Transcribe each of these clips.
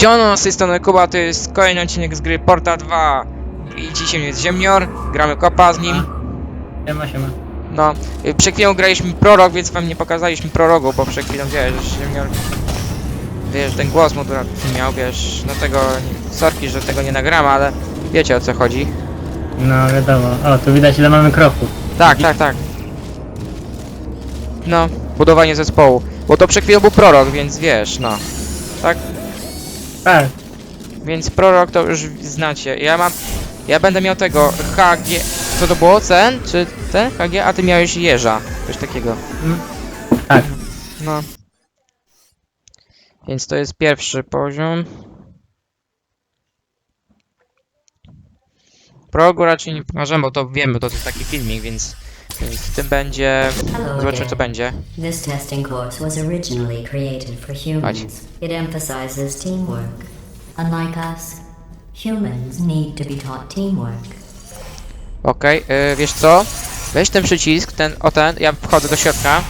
Siemano, z tej strony Kuba, to jest kolejny odcinek z gry Porta 2 i dzisiaj jest Ziemnior, gramy kopa z nim. Siema, siema. No, y, przed chwilą graliśmy prorok, więc wam nie pokazaliśmy prorogu, bo przed chwilą, wiesz, Ziemnior... Wiesz, ten głos mu akurat miał, wiesz, no tego... Sorki, że tego nie nagramy, ale wiecie o co chodzi. No wiadomo. O, tu widać ile mamy kroków. Tak, tak, tak. No, budowanie zespołu. Bo to przed chwilą był prorok, więc wiesz, no. Tak? Tak. Więc prorok to już znacie. Ja mam. Ja będę miał tego HG. Co to było? Ten? Czy ten? HG? A ty miałeś jeża. Coś takiego. Mm. Tak. No. Więc to jest pierwszy poziom. Progu raczej nie pokażemy, bo to wiemy, to jest taki filmik, więc w tym będzie. Zobaczymy co będzie. This testing course was originally created for humans. It emphasizes teamwork. Unlike us, humans need to be taught teamwork. Okej, y, wiesz co? Weź ten przycisk, ten, o ten, ja wchodzę do środka.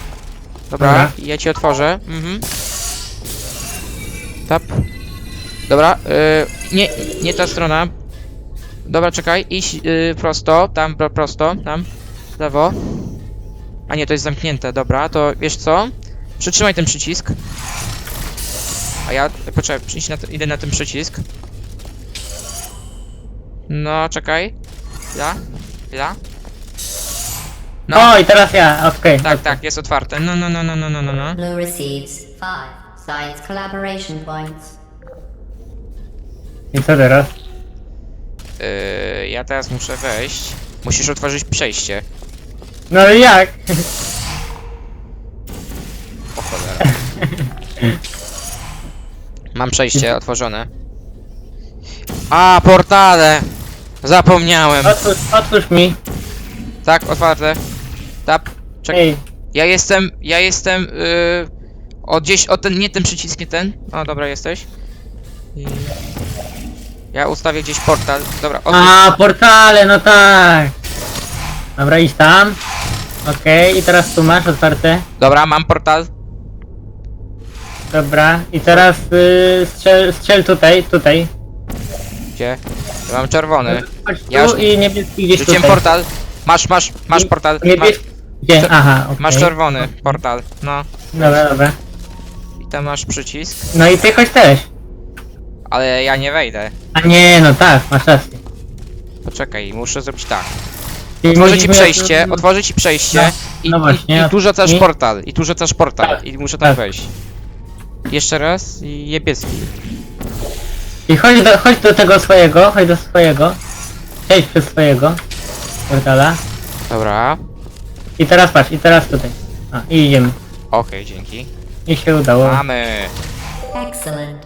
Dobra, ja ci otworzę. Mhm. Tap. Dobra, y, nie, nie ta strona. Dobra, czekaj, iść y, prosto, tam pro, prosto, tam, lewo. A nie, to jest zamknięte, dobra, to wiesz co? Przytrzymaj ten przycisk. A ja, poczekaj, przyjdź na idę na ten przycisk. No, czekaj. Ja? Ja? No. O, i teraz ja, okej. Tak, tak, jest otwarte. No, no, no, no, no, no, no, no. Blue receives five science collaboration points. I co teraz? Yy, ja teraz muszę wejść. Musisz otworzyć przejście. No ale jak? O cholera. Mam przejście otworzone. A, portale! Zapomniałem. Otwórz, otwórz mi. Tak, otwarte. Tap. Czekaj. Ej, Ja jestem, ja jestem, yy, o gdzieś, o ten, nie ten przycisk, nie ten. O, dobra, jesteś. I... Ja ustawię gdzieś portal. Dobra, otwórz. a portale, no tak. Dobra, idź tam. Okej, i teraz tu masz otwarte. Dobra, mam portal. Dobra, i teraz y, strzel, strzel tutaj, tutaj. Gdzie? Ja mam czerwony. Chodź tu Ja już- i niebieski gdzieś Rzuciłem tutaj. portal. Masz, masz, masz portal. Ma, Niebieski. Gdzie? Aha, okej. masz czerwony portal. No. Dobra, dobra. I tam masz przycisk. No i ty chodź też. Ale ja nie wejdę. A nie, no tak, masz rację. Poczekaj, muszę zrobić tak. Czyli Otworzę ci przejście, otworzę ci przejście No, i, no właśnie, i, i tu rzucasz i- portal. I tu rzucasz portal. I muszę tam Tak. wejść. Jeszcze raz i niebieski. I chodź do, chodź do tego swojego, chodź do swojego. Przejdź przez swojego portala. Dobra. I teraz patrz, i teraz tutaj. A, i idziemy. Okej, dzięki. I się udało. Mamy. Excellent.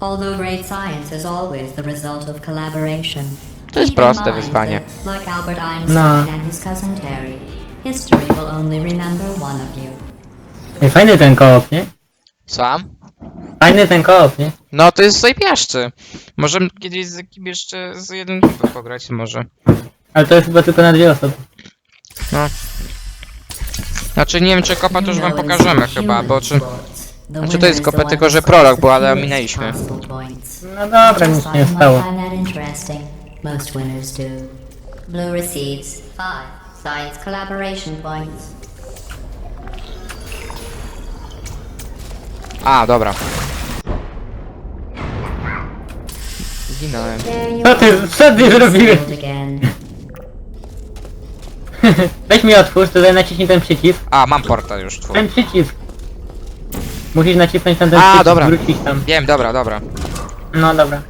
Although great science is always the result of collaboration. To jest proste wyzwanie. No. Ej, fajny ten koop, nie? Sam? Fajny ten koop, nie? No to jest zajpiaszczy. Możemy kiedyś z jakim jeszcze z jednym typem pograć może. Ale to jest chyba tylko na dwie osoby. No. Znaczy nie wiem czy kopa to już wam pokażemy chyba, bo czy... Znaczy to jest kopa, tylko że prolog był, ale ominęliśmy. No dobra, nic nie stało. Most winners do. Blue receives five science collaboration points. A, dobra. Zginąłem. Co ty, co ty zrobiłeś? Failed again. Weź mi otwórz, tutaj naciśnij ten przycisk. A, mam portal już twój. Ten przycisk. Musisz nacisnąć na ten A, przycisk, dobra. wrócić tam. Wiem, dobra, dobra. No dobra.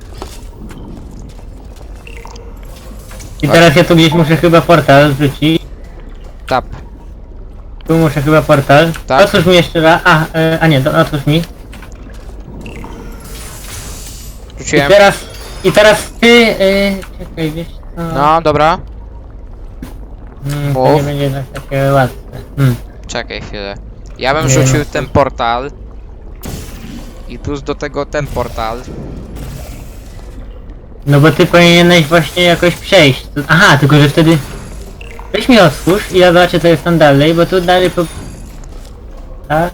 I teraz ja tu gdzieś muszę chyba portal wrzucić. Tap. Tu muszę chyba portal. Tak. Otwórz mi jeszcze raz. A, e, a nie, do, otwórz mi. I Rzuciłem. teraz, i teraz ty, y, czekaj, wiesz co? No, dobra. Hmm, to Mów. nie będzie tak takie łatwe. Hmm. Czekaj chwilę. Ja bym Nie rzucił no. ten portal. I plus do tego ten portal. No bo ty powinieneś właśnie jakoś przejść. Aha, tylko że wtedy... Weź mi otwórz i ja zobaczę co jest tam dalej, bo tu dalej po... Tak?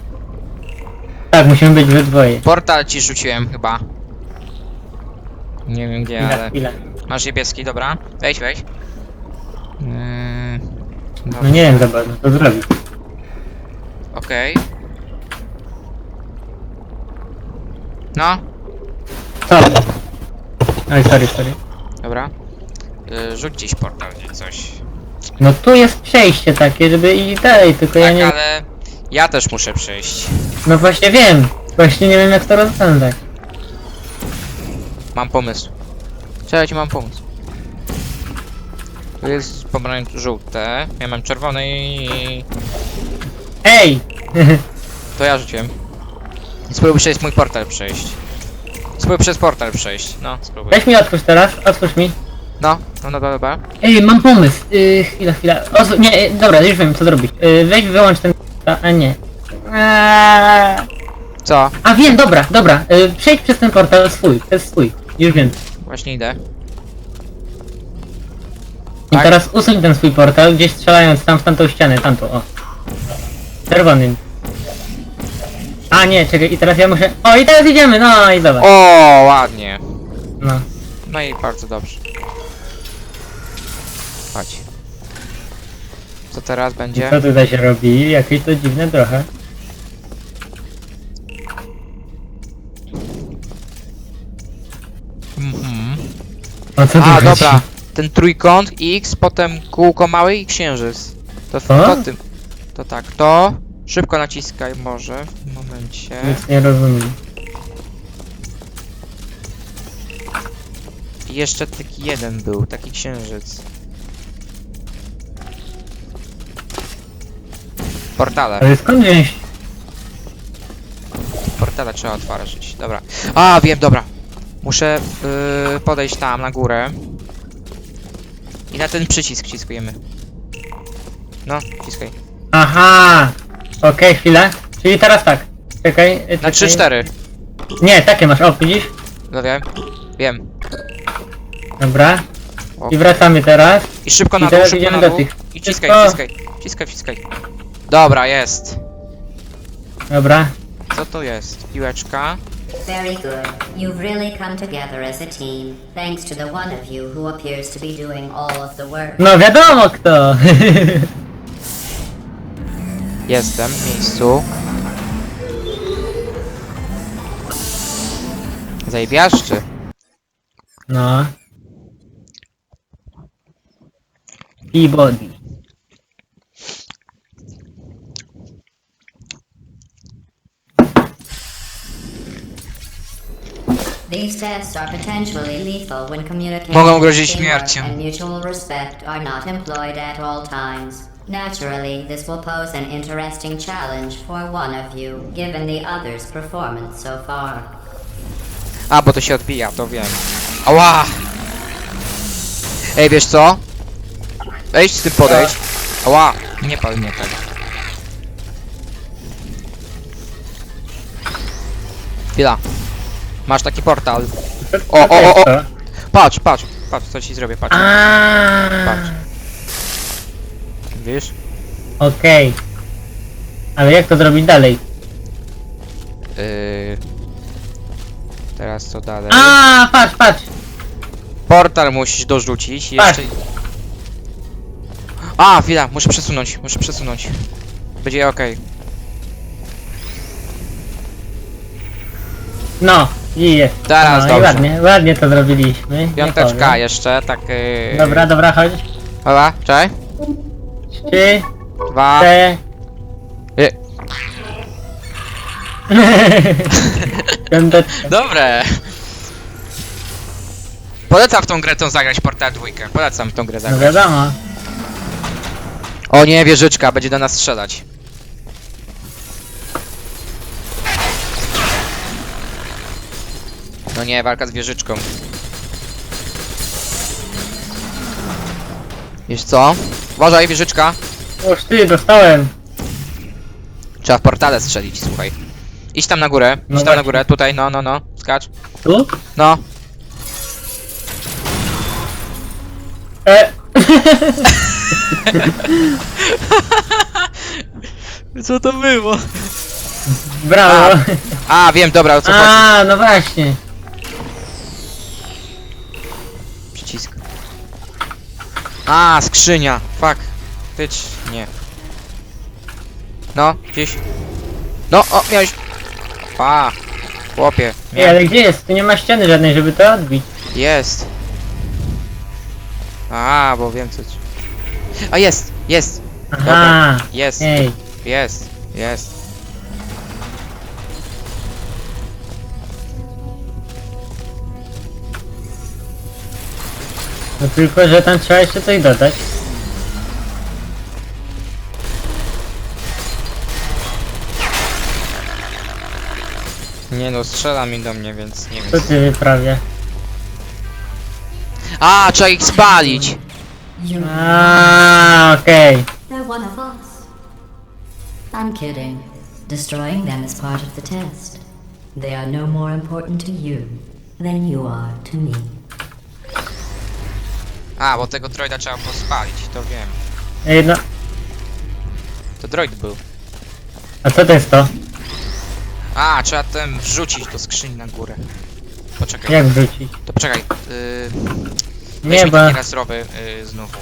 Tak, musimy być we dwoje. Portal ci rzuciłem chyba. Nie wiem gdzie, Chwila, ale... chwila. Masz niebieski, dobra. Wejdź, wejdź. Yy, No dobra, nie wiem za bardzo, co zrobić. okej. No, Co? Oj, sorry, sorry. dobra. Yy, rzuć gdzieś portal, nie coś. No tu jest przejście takie, żeby iść dalej, tylko ja Tak, nie... ale ja też muszę przejść. No właśnie wiem. Właśnie nie wiem jak to rozwiązać. Mam pomysł. Czekajcie, mam pomysł. Tu jest pomarańcz żółte, ja mam czerwone i... Ej! To ja rzuciłem. Spróbuj przez mój portal przejść. Spróbuj przez portal przejść, no, spróbuj. Weź mi otwórz teraz, otwórz mi. No, no, no, dobra. Ej, mam pomysł. Yy, chwila, chwila. O, nie, e, dobra, już wiem co zrobić. Yy, weź wyłącz ten... A, a nie. Eee. Co? A wiem, dobra, dobra. Yy, przejdź przez ten portal swój, przez swój. Już wiem. Właśnie idę. I Tak. teraz usuń ten swój portal, gdzieś strzelając tam w tamtą ścianę, tamtą, o. Czerwonym. A nie, czekaj, i teraz ja muszę... O, i teraz idziemy, no i dobra. O, ładnie. No. No i bardzo dobrze. Chodź. Co teraz będzie? Co tutaj się robi? Jakieś to dziwne trochę. Mhm. O co tu A, chodzi? dobra. Ten trójkąt, X, potem kółko małe i księżyc. To, to tym. To tak, to. Szybko naciskaj może w momencie. Nic nie rozumiem. I jeszcze taki jeden był, taki księżyc. Portale. Ale skąd wziąć? Portale trzeba otworzyć. Dobra. A, wiem, dobra. Muszę yy, podejść tam na górę. I na ten przycisk wciskujemy. No, wciskaj. Aha! Okej, chwilę. Czyli teraz tak. Czekaj. e, Na czekaj. 3-4. Nie, takie masz, o widzisz? No wiem. Wiem. Dobra. O. I wracamy teraz. I szybko I na dół, teraz szybko idziemy na do dół. tych. I wciskaj, Szybko. wciskaj. Wciskaj, wciskaj. Dobra, jest. Dobra. Co to jest? Piłeczka. Very good. You've really come together as a team, thanks to the one of you who appears to be doing all of the work. No wiadomo kto! Jestem w miejscu. Zajebiaszczy. no. Peabody. These tests are potentially lethal when communication Mogą grozić śmiercią. and mutual respect are not employed at all times. Naturally, this will pose an interesting challenge for one of you, given the other's performance so far. A, bo to się odbija, to wiem. Ała! Ej, wiesz co? Wejdź z tym podejść. Ała! Nie pal mnie tak. Chwila. Masz taki portal. O, o, o, o. Patrz, patrz, patrz, co ci zrobię, patrz. Patrz. Wiesz? Okej. Ale jak to zrobić dalej? Yy... Teraz co dalej? A, patrz, patrz! Portal musisz dorzucić jeszcze... A, chwila, muszę przesunąć, muszę przesunąć. Będzie okej. No, i jest. Teraz no, i dobrze. ładnie, ładnie to zrobiliśmy. nie Piąteczka powiem. jeszcze, tak... Yy... Dobra, dobra, chodź. Dobra, czekaj. Trzy, Dwa... cztery. Yy. Piąteczka. Dobre! Polecam w tą grę tą zagrać Portal dwójkę. Polecam w tą grę No zagrać. wiadomo. O nie, wieżyczka, będzie do nas strzelać. No nie, walka z wieżyczką. Wiesz co? Uważaj, wieżyczka. Oż ty, dostałem. Trzeba w portale strzelić, słuchaj. Idź tam na górę, idź No tam właśnie. na górę, tutaj, no, no, no, skacz. Tu? No. E, Co to było? brawo. A, wiem, dobra, o co chodzi. A, no właśnie. A, skrzynia. Fuck. Tyć, nie. No, gdzieś. No, o, miałeś. Pa. Chłopie. Ej, ale gdzie jest? Tu nie ma ściany żadnej, żeby to odbić. Jest. A, bo wiem co. ci- A jest, jest, Aha. jest, Ej. jest, jest. No tylko, że tam trzeba jeszcze coś dodać. Nie no, strzela mi do mnie, więc nie Co wiem. ty wyprawia? A, trzeba ich spalić. You A, okej. They're one of us. I'm kidding. Destroying them is part of the test. They are no more important to you than you are to me. A, bo tego droida trzeba pospalić, to wiem. Ej, no. To droid był. A co to jest to? A, trzeba ten wrzucić do skrzyni na górę. Poczekaj, Jak wrzucić? to poczekaj. Yy, Nie, bo... taki raz robię yy, znowu.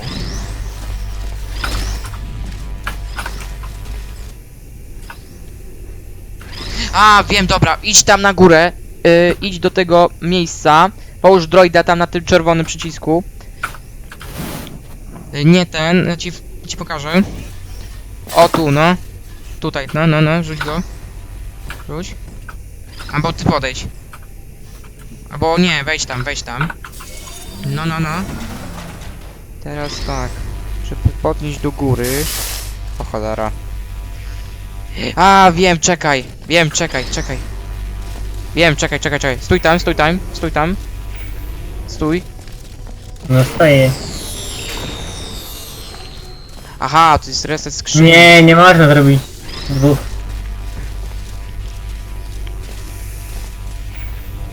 A, wiem, dobra, idź tam na górę, yy, idź do tego miejsca, połóż droida tam na tym czerwonym przycisku. Yy, nie ten, ci, ci pokażę. O tu, no. Tutaj, no, no, no, rzuć go. Rzuć. Albo ty podejdź. Albo nie, wejdź tam, wejdź tam. No, no, no. Teraz tak. Żeby podnieść do góry. O cholera. A, wiem, czekaj. Wiem, czekaj, czekaj. Wiem, czekaj, czekaj, czekaj. Stój tam, stój tam, stój tam. Stój. No stoję. Aha, to jest reset skrzyni. Nie, nie można zrobić dwóch.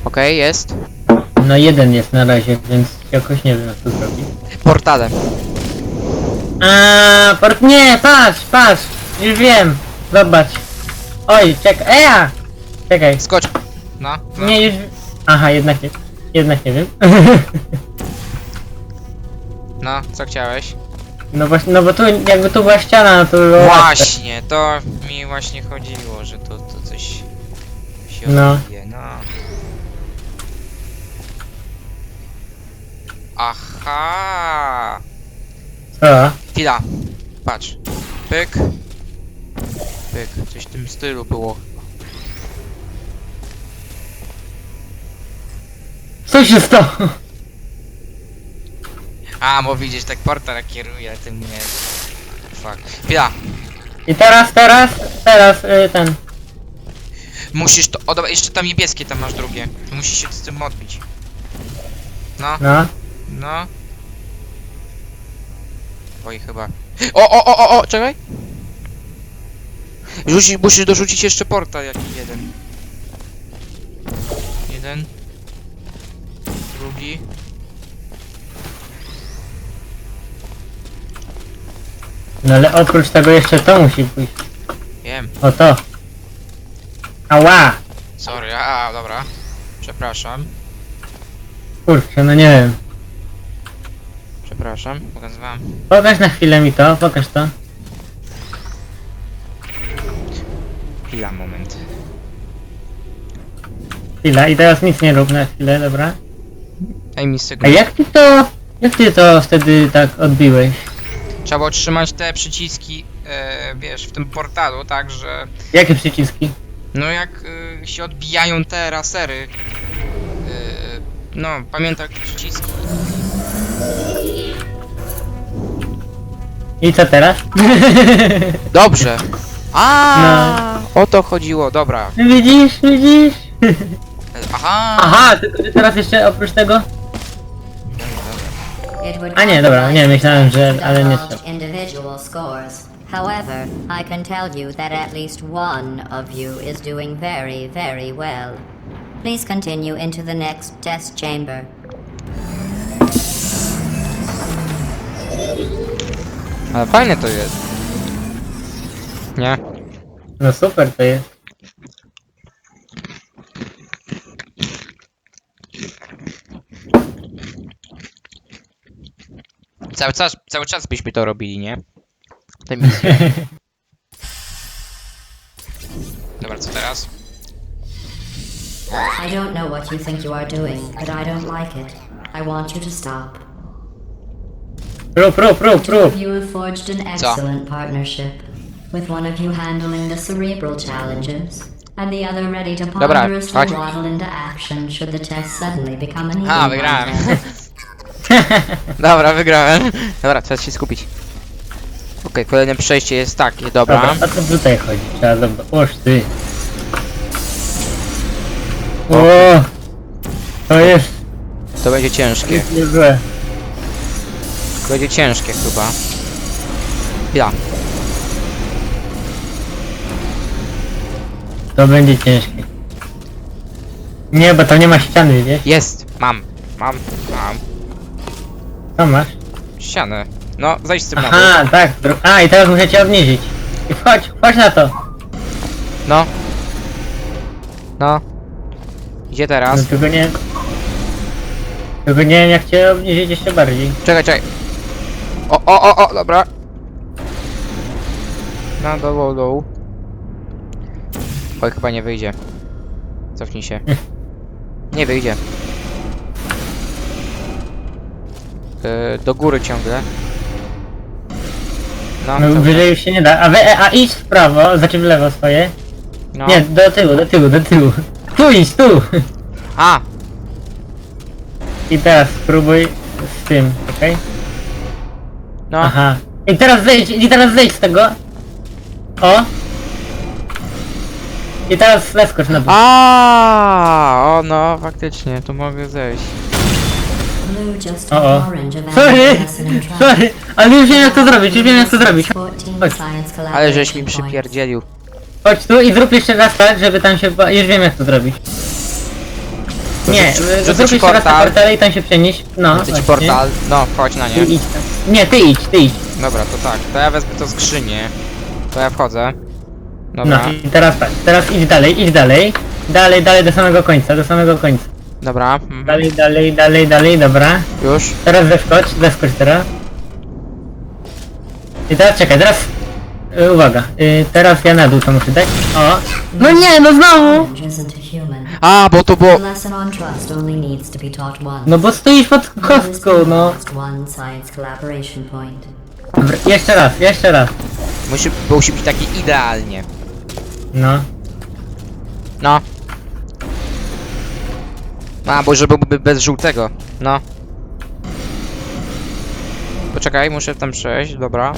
Okej, jest. No jeden jest na razie, więc jakoś nie wiem jak to zrobić. Portalem. A, port... Nie, patrz, patrz! Już wiem. Zobacz. Oj, czekaj. Eja! Czekaj. Skocz. No, no. Nie, już... Aha, jednak nie. Jednak nie wiem. No, co chciałeś? No właśnie, no bo tu jakby tu była ściana, no to by było łatwe. Właśnie, to mi właśnie chodziło, że to, to coś się No. odbije, no. Aha. Co? Chwila. Patrz. Pyk. Pyk. Coś w tym stylu było. Co się stało? A, bo widzisz, tak portal kieruje tym nie. Fuck. Chwila. I teraz, teraz, teraz, y, ten. Musisz to. O, dobra, jeszcze tam niebieskie tam masz drugie. Musisz się z tym odbić. No, No. no. Oj, chyba. O, o, o, o, o, czekaj. Rzucić, musisz dorzucić jeszcze portal jakiś jeden. Jeden. Drugi. No ale oprócz tego jeszcze to musi pójść. Wiem. O to. Ała! Sorry, a, dobra. Przepraszam. Kurczę, no nie wiem. Przepraszam. Pokazywałem. Pokaż na chwilę mi to, pokaż to. Chwila, moment. Chwila i teraz nic nie rób na chwilę, dobra? Daj mi A sygnał. jak ty to, jak ty to wtedy tak odbiłeś? Trzeba było trzymać te przyciski, e, wiesz, w tym portalu, tak, że... Jakie przyciski? No jak e, się odbijają te rasery... E, no, pamiętam jakie przyciski. I co teraz? Dobrze. A, o to chodziło, dobra. widzisz, widzisz? E, Aha. Aha, tylko że teraz jeszcze oprócz tego? It would A nie, dobra, nie, myślałem, że, ale nie trzeba. individual scores. However, I can tell you that at least one of you is doing very, very well. Please continue into the next test chamber. Ale fajne to jest. Nie? No super to jest. Cały czas, cały czas byśmy to robili, nie? Te misje. Dobra, co teraz? I don't know what you think you are doing, but I don't like it. I want you to stop. Prób, prób, prób, prób. You have forged an excellent partnership, with one of you handling the cerebral challenges, and the other ready to Dobra, ponderously chodź. waddle into action should the test suddenly become an A, eating wygrałem. contest. Dobra, wygrałem. Dobra, trzeba się skupić. Okej, kolejne przejście jest takie, dobra. Dobra, a co tutaj chodzi? Trzeba zobaczyć. Oż ty. O! To jest To będzie ciężkie. niezłe. To będzie ciężkie chyba. Ja. To będzie ciężkie. Nie, bo tam nie ma ściany, wiesz? Jest! Mam. Mam. Mam. Co masz? Ścianę. No, zejdź z tym na dół. Aha, tak. dru- A, i teraz muszę cię obniżyć. I wchodź, wchodź na to. No. No. Gdzie teraz? No tylko nie... Tylko nie wiem jak cię obniżyć jeszcze bardziej. Czekaj, czekaj. O, o, o, o, dobra. Na dół, dół. Oj, chyba nie wyjdzie. Cofnij się. Nie wyjdzie. Do góry ciągle. No, No dobra. wyżej już się nie da. A, we, a idź w prawo, znaczy w lewo swoje. no. Nie, do tyłu, do tyłu, do tyłu. Tu idź, tu! A! I teraz spróbuj z tym, okej? No. Aha. I teraz zejdź, i teraz zejdź z tego. O! I teraz zeskocz na dół. A, o no, faktycznie, tu mogę zejść. Blue just O, o. took orange Sorry! Sorry! Ale już wiem jak to zrobić, już wiem jak to zrobić. 14 Chodź. Ale żeś mi przypierdzielił. Chodź tu i zrób jeszcze raz tak, żeby tam się... ba- Już wiem jak to zrobić. Nie, rzucę zrób ci jeszcze raz na portal. portale i tam się przenieść. No, ci właśnie. portal. No, chodź na Ty nie. idź tam. Nie, ty idź, ty idź. Dobra, to tak. To ja wezmę to skrzynię. To ja wchodzę. No Dobra, i teraz tak, teraz idź dalej, idź dalej. Dalej, dalej do samego końca, do samego końca. Dobra. mhm. Dalej, dalej, dalej, dalej, dobra. Już. Teraz zeskocz, zeskocz teraz. I teraz czekaj, teraz... Y, uwaga, y, teraz ja na dół to muszę dać. O! No nie, no znowu! Isn't a human. A, bo to The było... lesson on trust only needs to be taught once. No bo stoisz pod Blue kostką, no. lost one science collaboration point. Dobra, jeszcze raz, jeszcze raz. Musi, musi być taki idealnie. No. No. A, bo żeby byłby bez żółtego. No. Poczekaj, muszę tam przejść, dobra.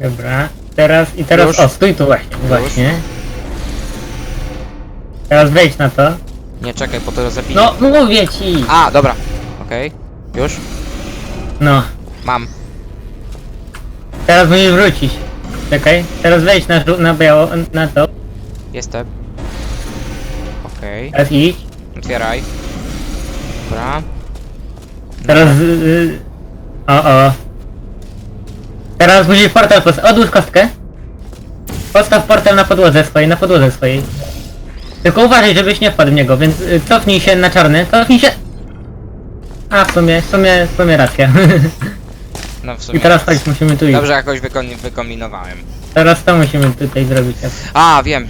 Dobra. Teraz i teraz. Już. O, stój tu właśnie, właśnie. Teraz wejdź na to. Nie, czekaj, po to zabiję. No, mówię ci! A, dobra. Okej. Już? No. Mam. Teraz musisz wrócić. Czekaj. Teraz wejdź na, żół- na biało, na to. Jestem. Okej. Teraz idź. Otwieraj. Dobra. Teraz... Y, o, o. Teraz musisz portal postawić. Odłóż kostkę. Postaw portal na podłodze swojej, na podłodze swojej. Tylko uważaj, żebyś nie wpadł w niego, więc y, cofnij się na czarny. Cofnij się! A, w sumie, w sumie, w sumie racja. No w sumie. I teraz chodź, musimy tu iść. Dobrze jakoś wykombinowałem. Teraz to musimy tutaj zrobić. A, wiem.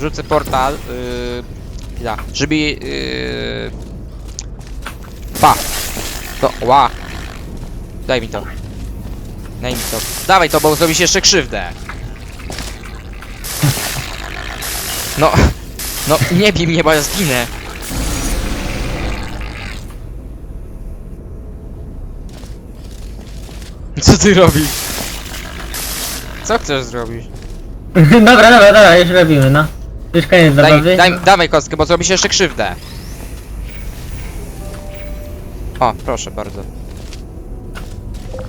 Rzucę portal. Yy, ja, żeby. Yy, pa. To. Ła. Daj mi to. Daj mi to. Dawaj to, bo zrobisz jeszcze krzywdę. No. No, nie bij mnie, bo ja zginę. Co ty robisz? Co chcesz zrobić? dobra, dobra, dobra, już robimy, no. Już koniec Daj, zabawy. daj, dawaj kostkę, bo zrobisz jeszcze krzywdę. O, proszę bardzo.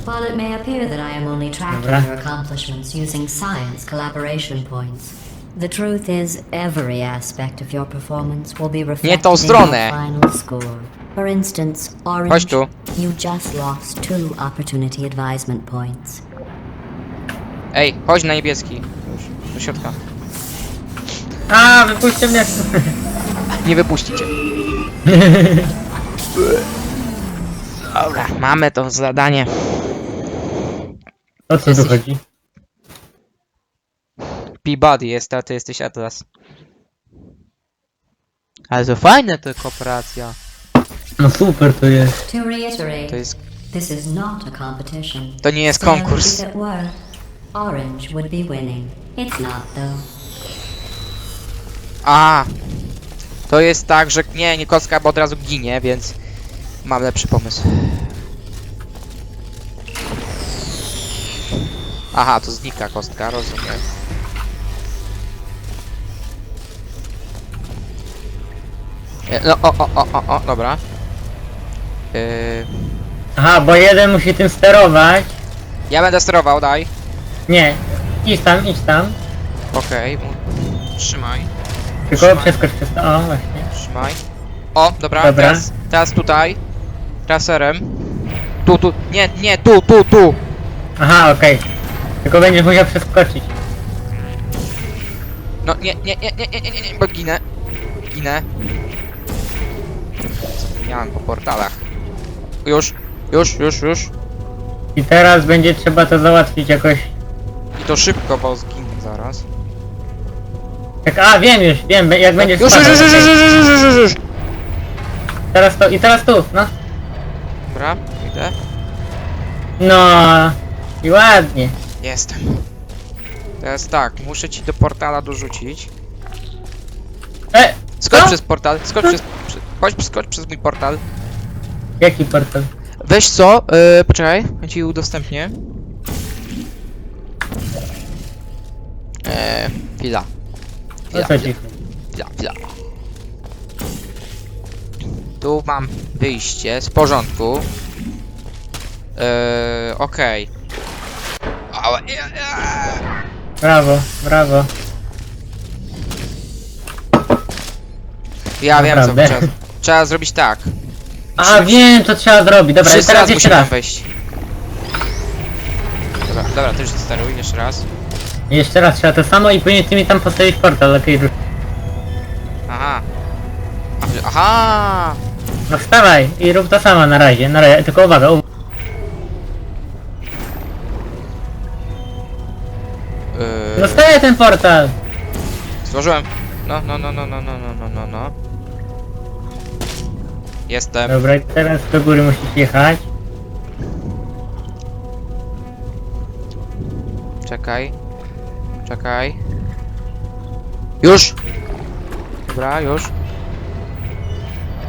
While it may appear that I am only tracking your accomplishments using science collaboration points, the truth is every aspect of your performance will be reflected in your final score. For instance, Orange, you just lost two opportunity advisement points. Ej, chodź na niebieski. Już, do środka. A, wypuśćcie mnie. Nie wypuścicie. Dobra, mamy to zadanie. O co tu Jesteś- chodzi? Peabody jest, a ty jesteś Atlas. Ale to fajne to kooperacja. No super to jest. To reiterate, To jest... this is not a competition. To nie jest konkurs. If it were, Orange would be winning. It's not, though. A, To jest tak, że nie, nie kostka, bo od razu ginie, więc mam lepszy pomysł. Aha, to znika kostka, rozumiem. E, No, o, o, o, o, o, dobra. Yy, Aha, bo jeden musi tym sterować. ja będę sterował, daj. Nie, idź tam, idź tam. Okej, mu- trzymaj, Tylko Trzymaj. przeskocz przez to. O, właśnie. trzymaj. O, dobra, Dobra. Teraz, teraz tutaj. Traserem. Tu, tu, nie, nie, tu, tu, tu. Aha, okej. Tylko będziesz musiał przeskoczyć. No, nie, nie, nie, nie, nie, nie, nie, nie, bo ginę. Ginę. Zapomniałem po portalach. Już, już, już, już. I teraz będzie trzeba to załatwić jakoś. I to szybko, bo zginę zaraz. Tak, a wiem już, wiem, jak będziesz Już, już, spadał, już, już, okej. już, już, już, już, już. Teraz to, i teraz tu, no. Dobra, idę. No. I ładnie. Jestem. Teraz tak, muszę ci do portala dorzucić. E, Skocz Co? przez portal, skocz przez... Przy, chodź, skocz przez mój portal. jaki portal? Weź co? Yy, poczekaj, ja ci udostępnię. Eee, chwila. O Chwila, co chwila, ci? chwila, chwila. Tu mam wyjście, z porządku. Eee, okej. Ja. Brawo, brawo. Ja wiem co Naprawdę? trzeba, trzeba zrobić tak. A wiem, co trzeba zrobić. Dobra, teraz raz jeszcze musimy raz. wejść. Dobra, dobra, ty już steruj jeszcze raz. Jeszcze raz trzeba to samo i później ty mi tam postawić portal, lepiej. Aha. Aha! No wstawaj i rób to samo na razie, na razie, tylko uwaga, u... Yy, Dostaję ten portal! Złożyłem. No, no, no, no, no, no, no, no, no, no. Jestem. Dobra, i teraz do góry musisz jechać. Czekaj. Czekaj. Już! Dobra, już.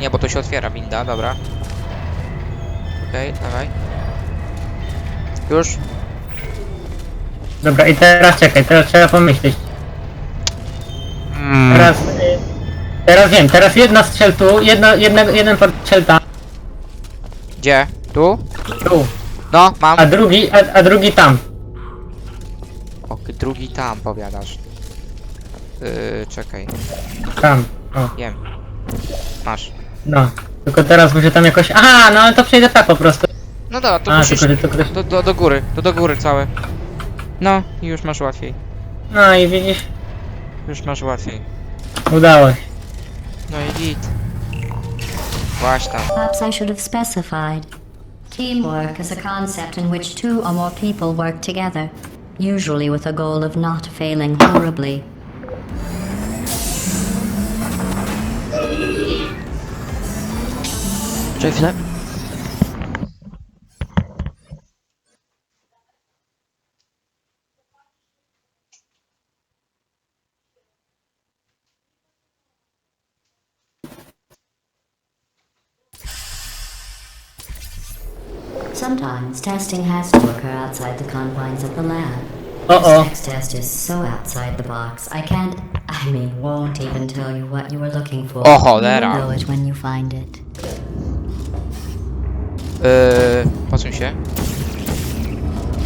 Nie, bo to się otwiera winda, dobra. Okej, dawaj. Już. Dobra, i teraz czekaj, teraz trzeba pomyśleć. Mm. Teraz... y, Teraz wiem, teraz jedna strzel tu, jedno, jedno, jeden portal strzel tam, Gdzie? Tu? tu, No, mam. a drugi, a, a drugi tam. Ok, drugi tam powiadasz. Yy, czekaj. Tam, o, Wiem. Masz. No. Tylko teraz muszę tam jakoś... Aha, no ale to przejdę tak po prostu. No dobra, to A, musisz... tylko, że to ktoś... Do, do, do góry, do, do góry całe. No, i już masz łatwiej. No i widzisz, Już masz łatwiej. udało się. No i git. Właśnie tam. Perhaps I should have specified. Teamwork is a concept in which two or more people work together, usually with a goal of not failing horribly. Czekaj chwilę. Sometimes testing has to occur outside the confines of the lab. O, This next test is so outside the box, I can't, I mean, won't even tell you what you were looking for. O cholera. You'll know it when you find it. Yy, posuń się.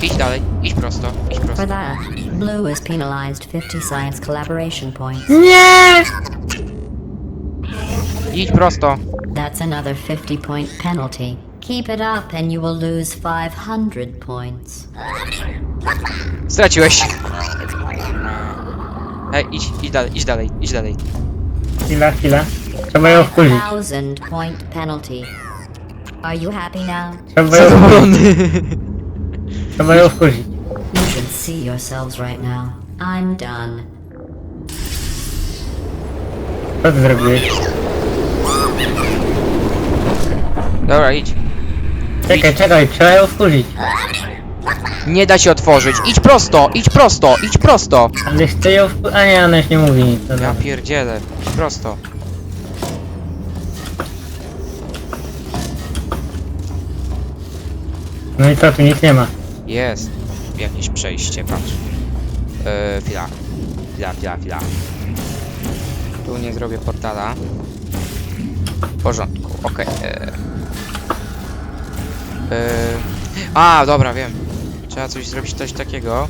Idź dalej, idź prosto, idź For that, Blue is penalized 50 science collaboration points. Nie! Idź prosto. That's another 50 point penalty. Keep it up and you will lose 500 points. Straciłeś. Hej, idź, idź dalej, idź dalej, idź dalej. Chwila, chwila. Trzeba ją wkurzyć. 1000 point penalty. Are you happy now? Trzeba ją wkurzyć. Trzeba ją wkurzyć. see yourselves right now. I'm done. Co ty zrobiłeś? Dobra, idź. Czekaj, czekaj, trzeba ją wkurzyć. Nie da się otworzyć. Idź prosto, idź prosto, idź prosto. Ale chcę ją wku... A nie, ona już nie mówi nic. Ja pierdzielę, idź prosto. No i co, tu nic nie ma. Jest. Jakieś przejście, patrz. Yy, chwila. Chwila, chwila, chwila. Tu nie zrobię portala. W porządku, okej. Okay. A, dobra, wiem. Trzeba coś zrobić, coś takiego.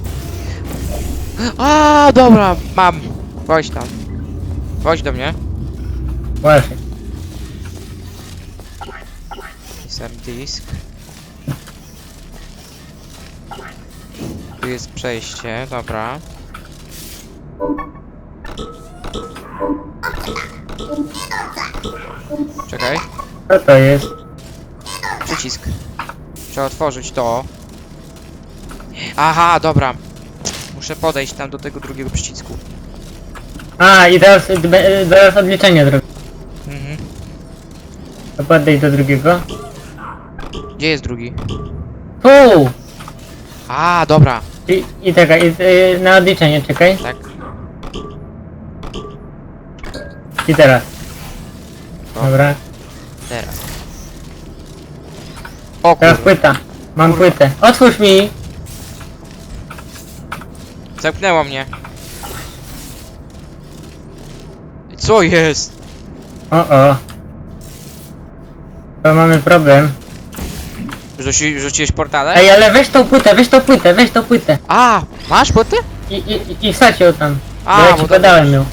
A, dobra, mam. Chodź tam. Chodź do mnie. Właśnie. Insert disk. Tu jest przejście, dobra. Czekaj, Co to jest? przycisk. Trzeba otworzyć to. Aha, dobra. Muszę podejść tam do tego drugiego przycisku. A, i teraz, y, be- y, zaraz odliczenie zrobię. Mhm. To podejdź do drugiego. Gdzie jest drugi? Tu! A, dobra. I, i czekaj, i, y, na odliczenie, czekaj. Tak. I teraz. O. Dobra. Teraz. O Teraz kurwa. płyta. Mam płytę. Otwórz mi! Zamknęło mnie. Co jest? O, o. To mamy problem. Rzuci, rzuciłeś portale? Ej, ale weź tą płytę, weź tą płytę, weź tą płytę. A, masz płyty? I, i, i wsadź ją tam. A, bo ja bo ci dobra. podałem ją.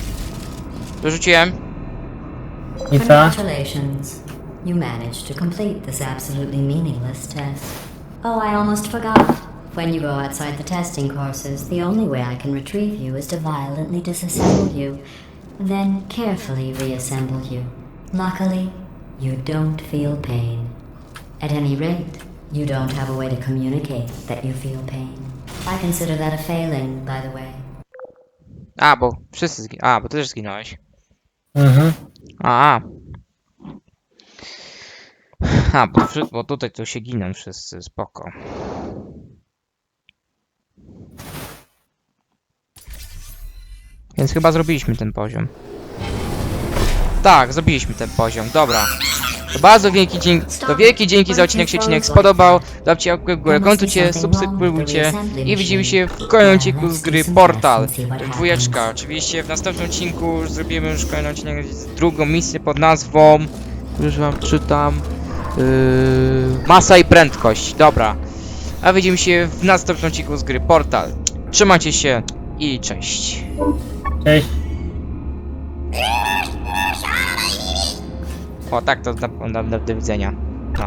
Rzuciłem. I co? Congratulations. You managed to complete this absolutely meaningless test. Oh, I almost forgot. When you go outside the testing courses, the only way I can retrieve you is to violently disassemble you, then carefully reassemble you. Luckily, you don't feel pain. At any rate, you don't have a way to communicate that you feel pain. I consider that a failing, by the way. A, bo wszyscy zginęli. A, bo ty też zginąłeś. Mhm. A. A, bo, wszy- bo tutaj to się giną wszyscy, spoko. Więc chyba zrobiliśmy ten poziom. Tak, zrobiliśmy ten poziom, dobra. To bardzo wielki dzięki, to wielki dzięki za odcinek, się odcinek spodobał. Dajcie łapkę w górę, komentujcie, subskrybujcie i widzimy się w kolejnym odcinku z gry Portal. Dwójeczka. Oczywiście w następnym odcinku już zrobimy już kolejny odcinek z drugą misję pod nazwą już wam czytam yy, Masa i prędkość, dobra. A widzimy się w następnym odcinku z gry Portal. Trzymajcie się i cześć. Cześć. O tak to na, na, na, do widzenia. No.